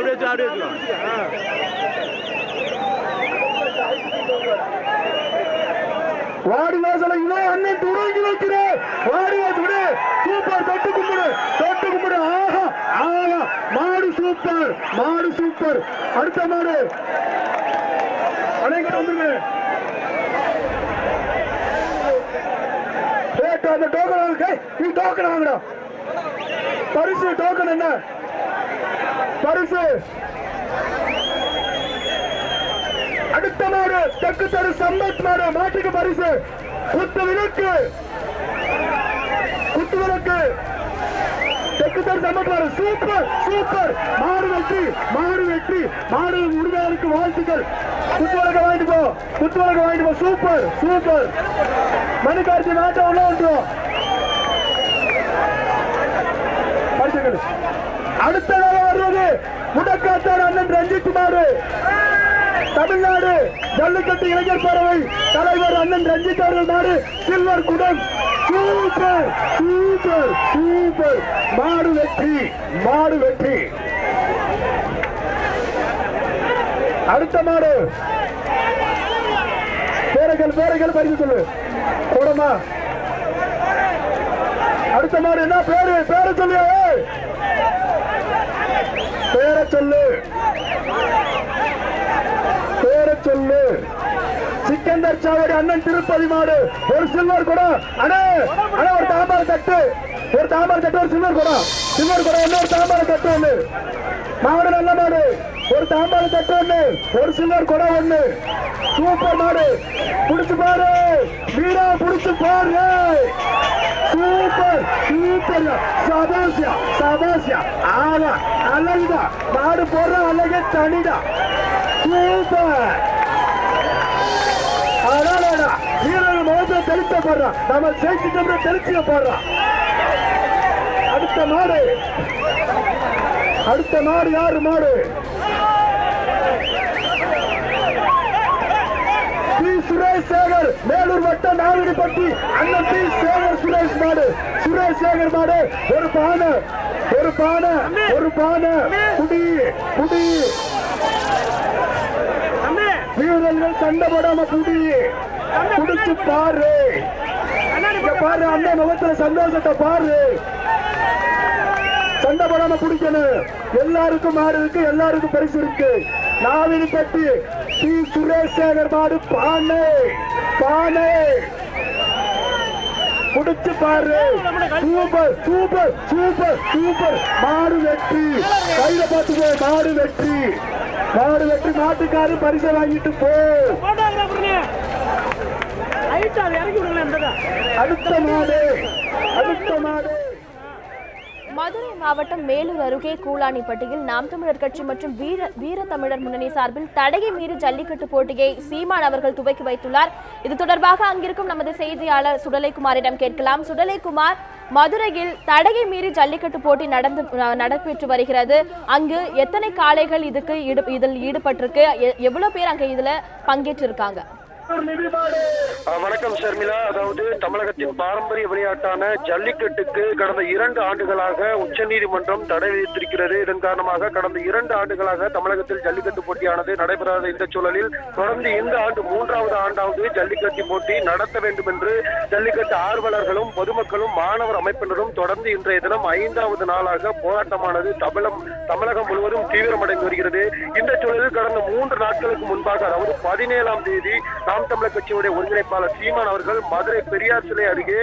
அப்படியே வச்சு அப்படியே வச்சுக்கோ வாடி வாசல இதோ அண்ணன் துணங்கி வைக்கிறேன் வாடி வாசல் சூப்பர் தொட்டு கும்பிடு. தொட்டு கும்பிடு. ஆஹா ஆஹா. மாடு சூப்பர் மாடு சூப்பர். அடுத்த மாடு. அனைக்கிட்ட வந்துருங்க ஏய், அந்த டோக்கன் வாங்க நீ டோக்கன் வாங்கடா. பரிசு டோக்கன் என்ன? பரிசு அடுத்த மாடு தெற்கு தரு சம்பத் மாடு மாட்டுக்கு பரிசு. குத்து விளக்கு. குத்து விளக்கு. தெற்கு தரு சம்பத் மாடு சூப்பர் சூப்பர். மாடு வெற்றி மாடு வெற்றி. மாடு உரிமையாளருக்கு வாழ்த்துக்கள். குத்து விளக்க வாங்கிட்டு போ குத்து விளக்க வாங்கிட்டு போ. Super super. மணிக்காட்சி நாட்டை உள்ள வந்துடும் அடுத்ததாக வருவது முடக்காத்தார் அண்ணன் ரஞ்சித் மாடு தமிழ்நாடு ஜல்லிக்கட்டு இளைஞர் பேரவை தலைவர் அண்ணன் ரஞ்சித் அவர்கள் நாடு சில்வர் குடம். Super super super. மாடு வெற்றி மாடு வெற்றி. அடுத்த மாடு. பேரைகள் பேரைகள் பரிசு சொல்லு. கூடமா அடுத்த மாடு என்ன பேரு? பேரு சொல்லியா? பேர சொல்லு. பேரை சொல்லு. சிக்கந்தர் சாவடி அண்ணன் திருப்பதி மாடு. ஒரு சில்வர் குடம் அண்ணே அண்ணா ஒரு தாம்பார தட்டு. ஒரு தாம்பார தட்டு ஒரு சில்வர் குடம் சில்வர் குடம் இன்னொரு ஒரு தாம்பார தட்டு ஒண்ணு. மாவட்ட நல்ல மாடு. ஒரு தாம்பார தட்டு ஒண்ணு ஒரு சில்வர் குடம் ஒண்ணு. சூப்பர் மாடு புடிச்சு பாரு. வீரா புடிச்சு பாரு. Super super. சதாசியா சதாசியா ஆமா அழகுதா மாடு போடுற அழகே தனிடா. சூப்பர். அதனால வீரர்கள் முகத்தை தெளித்த போடுறான் நம்ம ஜெயிச்சுட்டோம்னா தெளிச்சிய போடுறான் அடுத்த மாடு. அடுத்த மாடு யாரு மாடு? பி சுரேஷ் சேகர் மேலூர் வட்டம் நாவிடிப்பட்டி அண்ணன் பி சேகர் சுரேஷ் மாடு. சுரேஷ் சேகர் மாடு ஒரு பானை ஒரு பானை ஒரு பானை. குடி குடி. வீரர்கள் சண்டை போடாம குடி குடிச்சு பாரு. பாரு அண்ணன் முகத்துல சந்தோஷத்தை பாரு. சண்டை போடாம குடிக்கணும். எல்லாருக்கும் மாடு இருக்கு எல்லாருக்கும் பரிசு இருக்கு. நாவினி பட்டி டி சுரேஷ் சேகர் மாடு பானை பானை. குடிச்சு பாரு. Super super super super. மாடு வெற்றி. கையில பார்த்து போ மாடு வெற்றி. மாடு வெற்றி மாட்டுக்காரு பரிசை வாங்கிட்டு போ. அடுத்த மாடு அடுத்த மாடு. மதுரை மாவட்டம் மேலூர் அருகே கூலானிப்பட்டியில் நாம் தமிழர் கட்சி மற்றும் வீர வீர தமிழர் முன்னணி சார்பில் தடையை மீறி ஜல்லிக்கட்டு போட்டியை சீமான் அவர்கள் துவக்கி வைத்துள்ளார். இது தொடர்பாக அங்கிருக்கும் நமது செய்தியாளர் சுடலைக்குமாரிடம் கேட்கலாம். சுடலைக்குமார் மதுரையில் தடையை மீறி ஜல்லிக்கட்டு போட்டி நடந்து நடைபெற்று வருகிறது. அங்கு எத்தனை காளைகள் இதுக்கு ஈடு இதில் ஈடுபட்டிருக்கு? எ- எவ்வளவு பேர் அங்கே இதுல பங்கேற்றிருக்காங்க? வணக்கம் ஷர்மிளா. அதாவது தமிழகத்தின் பாரம்பரிய விளையாட்டான ஜல்லிக்கட்டுக்கு கடந்த இரண்டு ஆண்டுகளாக உச்சநீதிமன்றம் தடை விதித்திருக்கிறது. இதன் காரணமாக கடந்த இரண்டு ஆண்டுகளாக தமிழகத்தில் ஜல்லிக்கட்டு போட்டியானது நடைபெறாத இந்த சூழலில் தொடர்ந்து இந்த ஆண்டு மூன்றாவது ஆண்டாவது ஜல்லிக்கட்டு போட்டி நடத்த வேண்டும் என்று ஜல்லிக்கட்டு ஆர்வலர்களும் பொதுமக்களும் மாணவர் அமைப்பினரும் தொடர்ந்து இன்றைய தினம் ஐந்தாவது நாளாக போராட்டமானது தமிழம் தமிழகம் முழுவதும் தீவிரமடைந்து வருகிறது. இந்த சூழலில் கடந்த மூன்று நாட்களுக்கு முன்பாக அதாவது பதினேழாம் தேதி நாம் தமிழர் கட்சியுடைய ஒருங்கிணைப்பாளர் சீமான் அவர்கள் மதுரை பெரியார் சிலை அருகே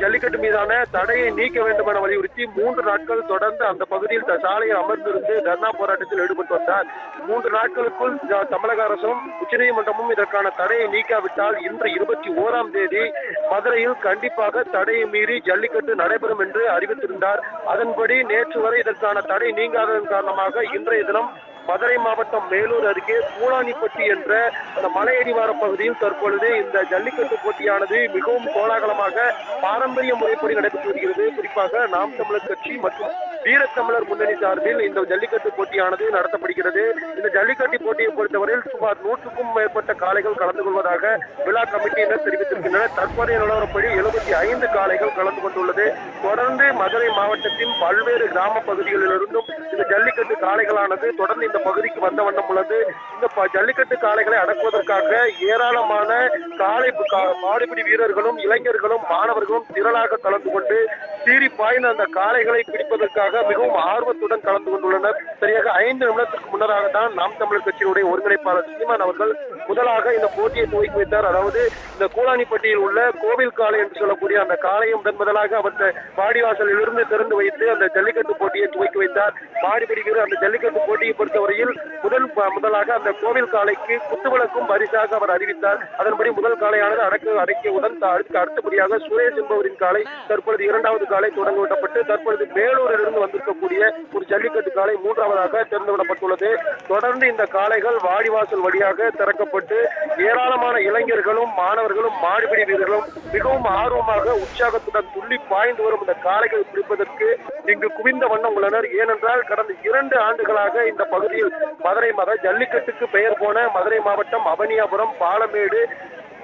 ஜல்லிக்கட்டு மீதான தடையை நீக்க வேண்டும் என வலியுறுத்தி மூன்று நாட்கள் தொடர்ந்து அந்த பகுதியில் சாலையில் அமர்ந்திருந்து தர்ணா போராட்டத்தில் ஈடுபட்டு வந்தார். மூன்று நாட்களுக்குள் தமிழக அரசும் உச்சநீதிமன்றமும் இதற்கான தடையை நீக்காவிட்டால் இன்று இருபத்தி ஓராம் தேதி மதுரையில் கண்டிப்பாக தடையை மீறி ஜல்லிக்கட்டு நடைபெறும் என்று அறிவித்திருந்தார். அதன்படி நேற்று வரை இதற்கான தடை நீங்காததன் காரணமாக இன்றைய தினம் மதுரை மாவட்டம் மேலூர் அருகே பூலானிப்பட்டி என்ற அந்த மலையடிவார பகுதியில் தற்பொழுது இந்த ஜல்லிக்கட்டு போட்டியானது மிகவும் கோலாகலமாக பாரம்பரிய முறைப்படி நடைபெற்று வருகிறது. குறிப்பாக நாம் தமிழர் கட்சி மற்றும் வீரத்தமிழர் முன்னணி சார்பில் இந்த ஜல்லிக்கட்டு போட்டியானது நடத்தப்படுகிறது. இந்த ஜல்லிக்கட்டு போட்டியை பொறுத்தவரையில் சுமார் நூற்றுக்கும் மேற்பட்ட காளைகள் கலந்து கொள்வதாக விழா கமிட்டியினர் தெரிவித்திருக்கின்றனர். தற்போதைய நிலவரப்படி எழுபத்தி ஐந்து காளைகள் கலந்து கொண்டுள்ளது. தொடர்ந்து மதுரை மாவட்டத்தின் பல்வேறு கிராம பகுதிகளிலிருந்தும் இந்த ஜல்லிக்கட்டு காளைகளானது தொடர்ந்து இந்த பகுதிக்கு வந்த வண்ணம் உள்ளது. இந்த ப- ஜல்லிக்கட்டு காளைகளை அடக்குவதற்காக ஏராளமான காளை கா- மாடுபிடி வீரர்களும் இளைஞர்களும் மாணவர்களும் திரளாக கலந்து கொண்டு சீறி பாய்ந்த அந்த காளைகளை பிடிப்பதற்காக மிகவும் ஆர்வத்துடன் கலந்து கொண்டுள்ளனர். சரியாக ஐந்து நிமிடத்திற்கு முன்னதாக தான் நாம் தமிழர் கட்சியினுடைய ஒருங்கிணைப்பாளர் சீமான் அவர்கள் முதலாக இந்த போட்டியை துவக்கி வைத்தார். அதாவது இந்த கூலானிப்பட்டியில் உள்ள கோவில் காளை என்று சொல்லக்கூடிய அந்த காளையை முதன் முதலாக அவர் பாடிவாசலில் இருந்து திறந்து வைத்து அந்த ஜல்லிக்கட்டு போட்டியை துவக்கி வைத்தார். பாடி பிடிக்கிற அந்த ஜல்லிக்கட்டு போட்டியை பொறுத்தவரையில் முதல் முதலாக அந்த கோவில் காளைக்கு குத்துவிளக்கும் பரிசாக அவர் அறிவித்தார். அதன்படி முதல் காளையானது அடக்கு அடக்கியவுடன் அடுத்து அடுத்தபடியாக சுரேஷ் என்பவரின் காலை தற்பொழுது இரண்டாவது காலை தொடங்கி விடப்பட்டு தற்பொழுது மேலூரிலிருந்து வந்திருக்கக்கூடிய ஒரு ஜல்லிக்கட்டு காலை மூன்றாவதாக திறந்து விடப்பட்டுள்ளது தொடர்ந்து இந்த காலைகள் வாடிவாசல் வழியாக திறக்கப்பட்டு ஏராளமான இளைஞர்களும் மாணவர்களும் மாடுபிடி வீரர்களும் மிகவும் ஆர்வமாக உற்சாகத்துடன் துள்ளி பாய்ந்து வரும் இந்த காலைகள் பிடிப்பதற்கு இங்கு குவிந்த வண்ணம் உள்ளனர் ஏனென்றால் கடந்த இரண்டு ஆண்டுகளாக இந்த பகுதியில் மதுரை மத ஜல்லிக்கட்டுக்கு பெயர் போன மதுரை மாவட்டம் அவனியாபுரம் பாலமேடு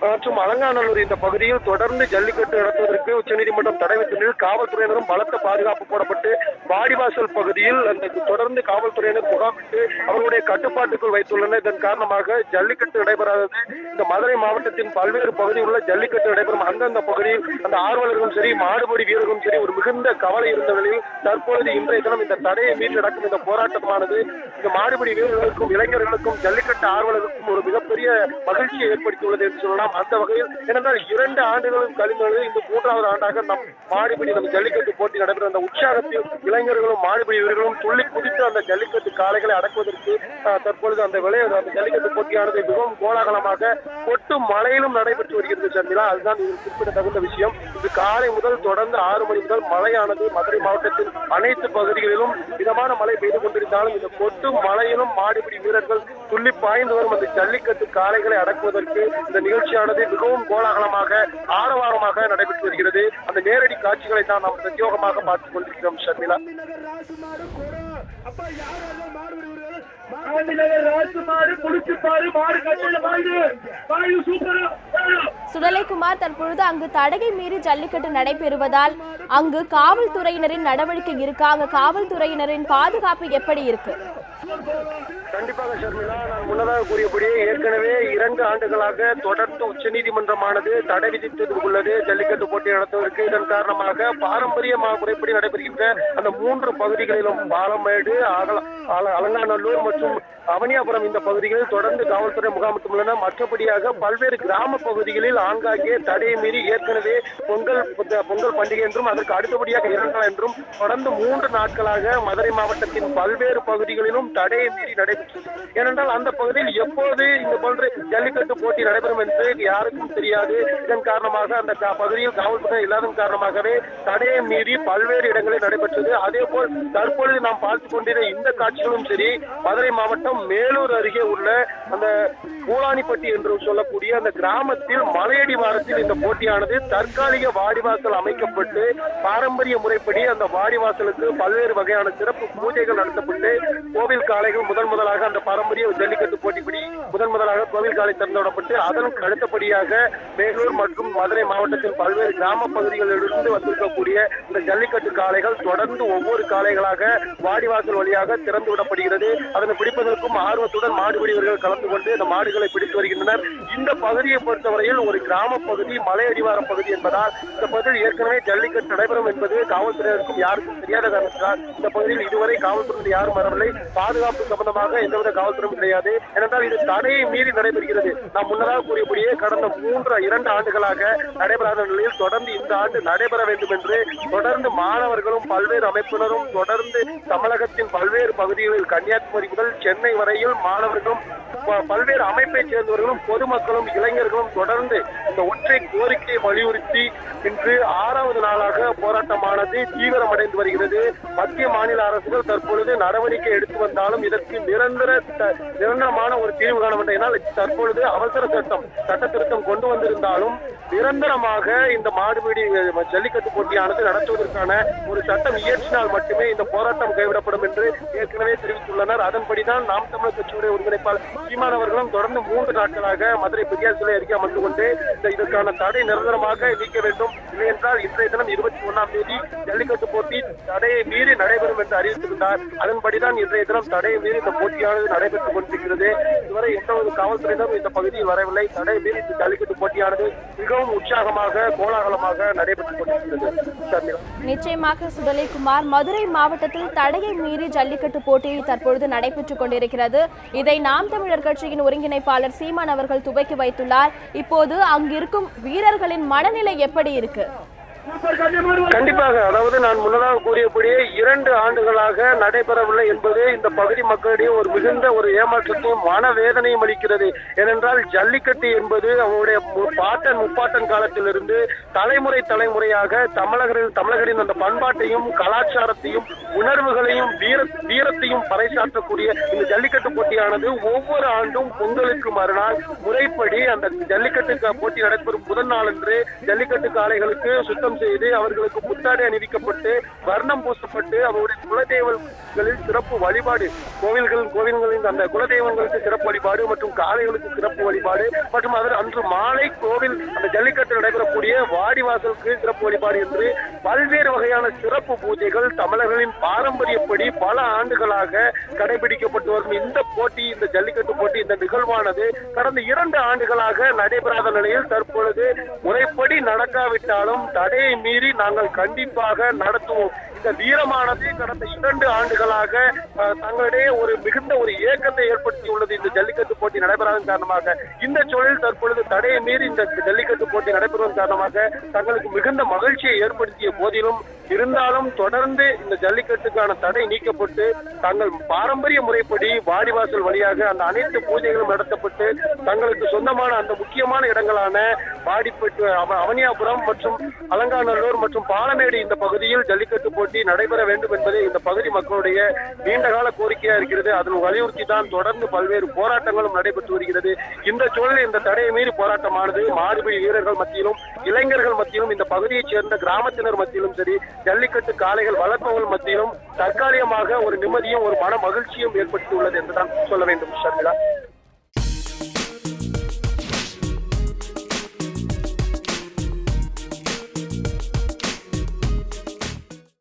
மற்றும் அலங்காநல்லூர் இந்த பகுதியில் தொடர்ந்து ஜல்லிக்கட்டு நடத்துவதற்கு உச்சநீதிமன்றம் தடை விதித்த நிலையில் காவல்துறையினரும் பலத்த பாதுகாப்பு போடப்பட்டு வாடிவாசல் பகுதியில் அந்த தொடர்ந்து காவல்துறையினர் முகாமிட்டு அவர்களுடைய கட்டுப்பாட்டுக்குள் வைத்துள்ளனர். இதன் காரணமாக ஜல்லிக்கட்டு நடைபெறாதது. இந்த மதுரை மாவட்டத்தின் பல்வேறு பகுதியில் உள்ள ஜல்லிக்கட்டு நடைபெறும். அந்தந்த பகுதியில் அந்த ஆர்வலர்களும் சரி மாடுபடி வீரர்களும் சரி ஒரு மிகுந்த கவலை இருந்த நிலையில் தற்பொழுது இன்றைய தினம் இந்த தடையை மீறி நடக்கும் இந்த போராட்டமானது இந்த மாடுபடி வீரர்களுக்கும் இளைஞர்களுக்கும் ஜல்லிக்கட்டு ஆர்வலர்களுக்கும் ஒரு மிகப்பெரிய மகிழ்ச்சியை ஏற்படுத்தியுள்ளது என்று சொல்லலாம். அந்த வகையில் ஏனென்றால் இரண்டு ஆண்டுகளும் கழிந்தது இந்த மூன்றாவது ஆண்டாக நம் மாடுபிடி நம்ம ஜல்லிக்கட்டு போட்டி நடைபெறும் அந்த உற்சாகத்தில் இளைஞர்களும் மாடுபிடி வீரர்களும் துள்ளி குதித்து அந்த ஜல்லிக்கட்டு காளைகளை அடக்குவதற்கு தற்பொழுது அந்த விளைய அந்த ஜல்லிக்கட்டு போட்டியானது மிகவும் கோலாகலமாக கொட்டு மழையிலும் நடைபெற்று வருகிறது சந்திலா அதுதான் இதில் குறிப்பிடத்தகுந்த விஷயம். இது காலை முதல் தொடர்ந்து ஆறு மணி முதல் மழையானது. மதுரை மாவட்டத்தின் அனைத்து பகுதிகளிலும் மிதமான மழை பெய்து கொண்டிருந்தாலும் இந்த கொட்டு மழையிலும் மாடுபிடி வீரர்கள் துள்ளி பாய்ந்து வரும் அந்த ஜல்லிக்கட்டு காளைகளை அடக்குவதற்கு இந்த நிகழ்ச்சியானது மிகவும் கோலாகலமாக ஆரவாரமாக நடைபெற்று வருகிறது. அந்த நேரடி காட்சிகளை தான் நாம் பிரத்யோகமாக பார்த்துக் கொண்டிருக்கிறோம் ஷர்மிளா. சுடலைக்குமார் தற்பொழுது அங்கு தடையை மீறி ஜல்லிக்கட்டு நடைபெறுவதால் அங்கு காவல்துறையினரின் நடவடிக்கை இருக்கா? அங்கு காவல்துறையினரின் பாதுகாப்பு எப்படி இருக்கு? கண்டிப்பாக ஷர்மிளா நான் முன்னதாக கூறியபடியே ஏற்கனவே இரண்டு ஆண்டுகளாக தொடர்ந்து உச்சநீதிமன்றமானது தடை விதித்து உள்ளது ஜல்லிக்கட்டு போட்டி நடத்துவதற்கு இதன் காரணமாக பாரம்பரிய முறைப்படி நடைபெறுகின்ற அந்த மூன்று பகுதிகளிலும் பாலமேடு அலங்காநல்லூர் மற்றும் அவனியாபுரம் இந்த பகுதிகளில் தொடர்ந்து காவல்துறை முகாமிட்டுள்ளன மற்றபடியாக பல்வேறு கிராம பகுதிகளில் ஆங்காங்கே தடையை மீறி ஏற்கனவே பொங்கல் பொங்கல் பண்டிகை என்றும் அதற்கு அடுத்தபடியாக இரண்டு என்றும் தொடர்ந்து மூன்று நாட்களாக மதுரை மாவட்டத்தின் பல்வேறு பகுதிகளிலும் தடையை மீறி நடைபெற்றது. ஏனென்றால் அந்த பகுதியில் எப்போது இந்த போன்ற ஜல்லிக்கட்டு போட்டி நடைபெறும் என்று யாருக்கும் தெரியாது. இதன் காரணமாக அந்த பகுதியில் காவல்துறை இல்லாததன் காரணமாகவே தடையை மீறி பல்வேறு இடங்களில் நடைபெற்றது. அதே போல் தற்பொழுது நாம் பார்த்து கொண்டிருந்த இந்த காட்சிகளும் சரி மதுரை மாவட்டம் மேலூர் அருகே உள்ள அந்த பூலானிப்பட்டி என்று சொல்லக்கூடிய அந்த கிராமத்தில் மலையடி வாரத்தில் இந்த போட்டியானது தற்காலிக வாடிவாசல் அமைக்கப்பட்டு பாரம்பரிய முறைப்படி அந்த வாடிவாசலுக்கு பல்வேறு வகையான சிறப்பு பூஜைகள் நடத்தப்பட்டு கோவில் கோவில் காளைகள் முதன் முதலாக அந்த பாரம்பரிய ஜல்லிக்கட்டு போட்டிப்படி முதன் முதலாக கோவில் காலை திறந்து விடப்பட்டு அதற்கு அடுத்தபடியாக மேலூர் மற்றும் மதுரை மாவட்டத்தின் பல்வேறு கிராம பகுதிகளிலிருந்து வந்திருக்கக்கூடிய இந்த ஜல்லிக்கட்டு காளைகள் தொடர்ந்து ஒவ்வொரு காளைகளாக வாடிவாசல் வழியாக திறந்து விடப்படுகிறது அதனை பிடிப்பதற்கும் ஆர்வத்துடன் மாடு பிடிவர்கள் கலந்து கொண்டு இந்த மாடுகளை பிடித்து வருகின்றனர். இந்த பகுதியை பொறுத்தவரையில் ஒரு கிராம பகுதி மலை அடிவார பகுதி என்பதால் இந்த பகுதியில் ஏற்கனவே ஜல்லிக்கட்டு நடைபெறும் என்பது காவல்துறையினருக்கும் யாருக்கும் தெரியாத காரணத்தினால் இந்த பகுதியில் இதுவரை காவல்துறையினர் யாரும் வரவில்லை. பாதுகாப்பு சம்பந்தமாக எந்தவித காவல்துறையும் கிடையாது. ஏனென்றால் இது தடையை மீறி நடைபெறுகிறது. நாம் முன்னதாக கூறியபடியே கடந்த மூன்று இரண்டு ஆண்டுகளாக நடைபெறாத நிலையில் தொடர்ந்து இந்த ஆண்டு நடைபெற வேண்டும் என்று தொடர்ந்து மாணவர்களும் பல்வேறு அமைப்பினரும் தொடர்ந்து தமிழகத்தின் பல்வேறு பகுதிகளில் கன்னியாகுமரி முதல் சென்னை வரையில் மாணவர்களும் பல்வேறு அமைப்பை சேர்ந்தவர்களும் பொதுமக்களும் இளைஞர்களும் தொடர்ந்து இந்த ஒற்றை கோரிக்கையை வலியுறுத்தி இன்று ஆறாவது நாளாக போராட்டமானது தீவிரமடைந்து வருகிறது. மத்திய மாநில அரசுகள் தற்பொழுது நடவடிக்கை எடுத்து வந்தாலும் இதற்கு நிரந்தர நிரந்தரமான ஒரு தீர்வு காண வேண்டும் தற்பொழுது அவசர சட்டம் சட்ட திருத்தம் கொண்டு வந்திருந்தாலும் நிரந்தரமாக இந்த மாடுபிடி ஜல்லிக்கட்டு போட்டியானது நடத்துவதற்கான ஒரு சட்டம் இயற்றினால் மட்டுமே இந்த போராட்டம் கைவிடப்படும் என்று ஏற்கனவே தெரிவித்துள்ளனர். அதன்படிதான் நாம் தமிழர் கட்சியுடைய ஒருங்கிணைப்பாளர் சீமான் அவர்களும் தொடர்ந்து மூன்று நாட்களாக மதுரை பெரியார் சிலை அருகே அமர்ந்து கொண்டு இதற்கான தடை நிரந்தரமாக நீக்க வேண்டும். இல்லை என்றால் இன்றைய தினம் இருபத்தி ஒன்னாம் தேதி ஜல்லிக்கட்டு போட்டி தடையை மீறி நடைபெறும் என்று அறிவித்திருந்தார். அதன்படிதான் இன்றைய தினம் தடையை மீறி இந்த போட்டியானது நடைபெற்றுக் கொண்டிருக்கிறது. இதுவரை எந்த ஒரு காவல்துறையினரும் இந்த பகுதியில் வரவில்லை. தடை மீறி இந்த ஜல்லிக்கட்டு போட்டியானது மிகவும் உற்சாகமாக கோலாகலமாக நடைபெற்றுக் கொண்டிருக்கிறது. நிச்சயமாக சுடலைக்குமார் மதுரை மாவட்டத்தில் தடையை மீறி ஜல்லிக்கட்டு போட்டி தற்பொழுது நடைபெற்றுக் கொண்டிருக்கிறது. இதை நாம் தமிழர் கட்சியின் ஒருங்கிணைப்பாளர் சீமான் அவர்கள் துவக்கி வைத்துள்ளார். இப்போது அங்கிருக்கும் வீரர்களின் மனநிலை எப்படி இருக்கு? கண்டிப்பாக அதாவது நான் முன்னதாக கூறியபடியே இரண்டு ஆண்டுகளாக நடைபெறவில்லை என்பது இந்த பகுதி மக்களிடையே ஒரு மிகுந்த ஒரு ஏமாற்றத்தையும் மனவேதனையும் அளிக்கிறது. ஏனென்றால் ஜல்லிக்கட்டு என்பது அவருடைய பாட்டன் முப்பாட்டன் காலத்திலிருந்து தலைமுறை தலைமுறையாக தமிழகரின் தமிழகரின் அந்த பண்பாட்டையும் கலாச்சாரத்தையும் உணர்வுகளையும் வீர வீரத்தையும் பறைசாற்றக்கூடிய இந்த ஜல்லிக்கட்டு போட்டியானது ஒவ்வொரு ஆண்டும் பொங்கலுக்கு மறுநாள் முறைப்படி அந்த ஜல்லிக்கட்டு போட்டி நடைபெறும் முதல் நாளன்று ஜல்லிக்கட்டு காளைகளுக்கு சுத்தம் செய்து அவர்களுக்கு புத்தாடை அணிவிக்கப்பட்டு வர்ணம் பூசப்பட்டு அவருடைய குலதெய்வங்களில் சிறப்பு வழிபாடு கோவில்கள் கோவில்களின் அந்த குலதெய்வங்களுக்கு சிறப்பு வழிபாடு மற்றும் காளைகளுக்கு சிறப்பு வழிபாடு மற்றும் அதில் அன்று மாலை கோவில் அந்த ஜல்லிக்கட்டு நடைபெறக்கூடிய வாடிவாசலுக்கு சிறப்பு வழிபாடு என்று பல்வேறு வகையான சிறப்பு பூஜைகள் தமிழர்களின் பாரம்பரியப்படி பல ஆண்டுகளாக கடைபிடிக்கப்பட்டு வரும். இந்த போட்டி இந்த ஜல்லிக்கட்டு போட்டி இந்த நிகழ்வானது கடந்த இரண்டு ஆண்டுகளாக நடைபெறாத நிலையில் தற்பொழுது முறைப்படி நடக்காவிட்டாலும் தடையை மீறி நாங்கள் கண்டிப்பாக நடத்துவோம். இந்த வீரமானது கடந்த இரண்டு ஆண்டுகளாக தங்களிடையே ஒரு மிகுந்த ஒரு ஏக்கத்தை ஏற்படுத்தியுள்ளது. இந்த ஜல்லிக்கட்டு போட்டி நடைபெறாதன் காரணமாக இந்த சூழலில் தற்பொழுது தடையை மீறி இந்த ஜல்லிக்கட்டு போட்டி நடைபெறுவதன் காரணமாக தங்களுக்கு மிகுந்த மகிழ்ச்சியை ஏற்படுத்திய போதிலும் இருந்தாலும் தொடர்ந்து இந்த ஜல்லிக்கட்டுக்கான தடை நீக்கப்பட்டு தங்கள் பாரம்பரிய முறைப்படி வாடிவாசல் வழியாக அந்த அனைத்து பூஜைகளும் நடத்தப்பட்டு தங்களுக்கு சொந்தமான அந்த முக்கியமான இடங்களான வாடிப்பட்டு அவனியாபுரம் மற்றும் அலங்காநல்லூர் மற்றும் பாலமேடு இந்த பகுதியில் ஜல்லிக்கட்டு போட்டி நடைபெற வேண்டும் என்பதே இந்த பகுதி மக்களுடைய நீண்டகால கோரிக்கையா இருக்கிறது. அதன் வலியுறுத்தி தான் தொடர்ந்து பல்வேறு போராட்டங்களும் நடைபெற்று வருகிறது. இந்த சூழலில் இந்த தடையை மீறி போராட்டமானது மாடுபிடி வீரர்கள் மத்தியிலும் இளைஞர்கள் மத்தியிலும் இந்த பகுதியைச் சேர்ந்த கிராமத்தினர் மத்தியிலும் சரி ஜல்லிக்கட்டு காளைகள் வளர்ப்பவர்கள் மத்தியிலும் தற்காலிகமாக ஒரு நிம்மதியும் ஒரு மன மகிழ்ச்சியும் ஏற்பட்டுள்ளது என்றுதான் சொல்ல வேண்டும் ஷர்மிளா.